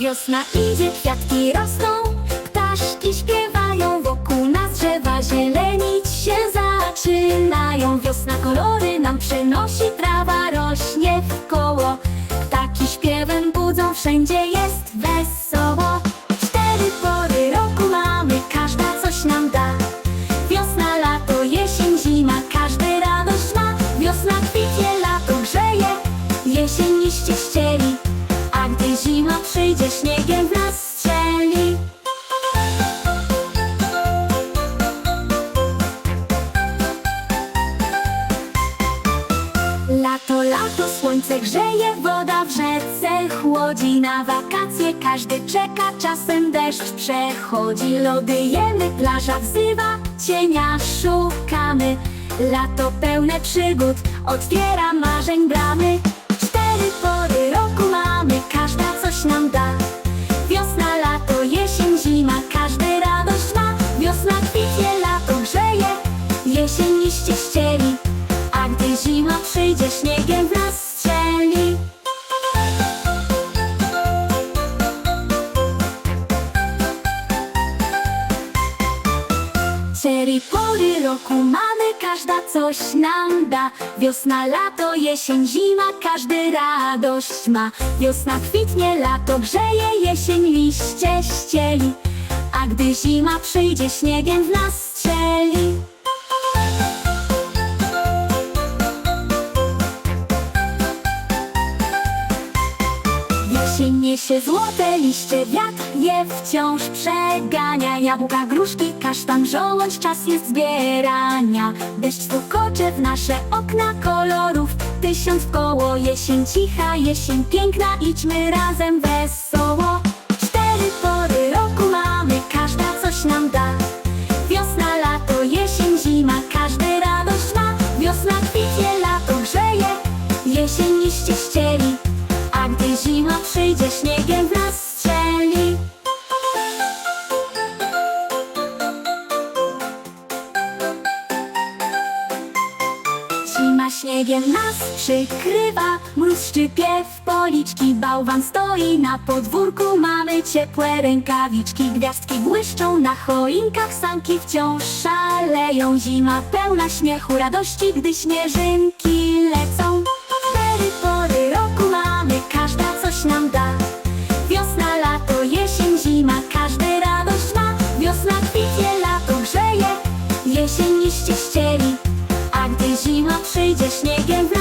Wiosna idzie, kwiatki rosną, ptaszki śpiewają wokół nas drzewa zielenić się zaczynają. Wiosna kolory nam przynosi, trawa rośnie w koło. Ptaki śpiewem budzą, wszędzie jest przyjdzie, śniegiem w nas strzeli. Lato, lato, słońce grzeje, woda w rzece chłodzi. Na wakacje każdy czeka, czasem deszcz przechodzi. Lody jemy, plaża wzywa, cienia szukamy. Lato pełne przygód, otwiera marzeń bramy. Cztery pory Kwitnie, lato grzeje, jesień liście ścieli A gdy zima przyjdzie, śniegiem w nas strzeli. Cztery pory roku mamy, każda coś nam da. Wiosna, lato, jesień, zima, każdy radość ma. Wiosna kwitnie, lato grzeje, jesień liście ścieli A gdy zima przyjdzie, śniegiem w nas strzeli. Jesień niesie złote liście, wiatr je wciąż przegania. Jabłka, gruszki, kasztan, żołądź, czas jest zbierania. Deszcz stukocze w nasze okna kolorów. Tysiąc w koło, jesień cicha, jesień piękna. Idźmy razem wesoło jesień liście ścieli A gdy zima przyjdzie, śniegiem w nas strzeli. Zima śniegiem nas przykrywa Mróz szczypie w policzki Bałwan stoi na podwórku Mamy ciepłe rękawiczki Gwiazdki błyszczą na choinkach Sanki wciąż szaleją. Zima pełna śmiechu, radości Gdy śnieżynki lecą przyjdzie, śniegiem w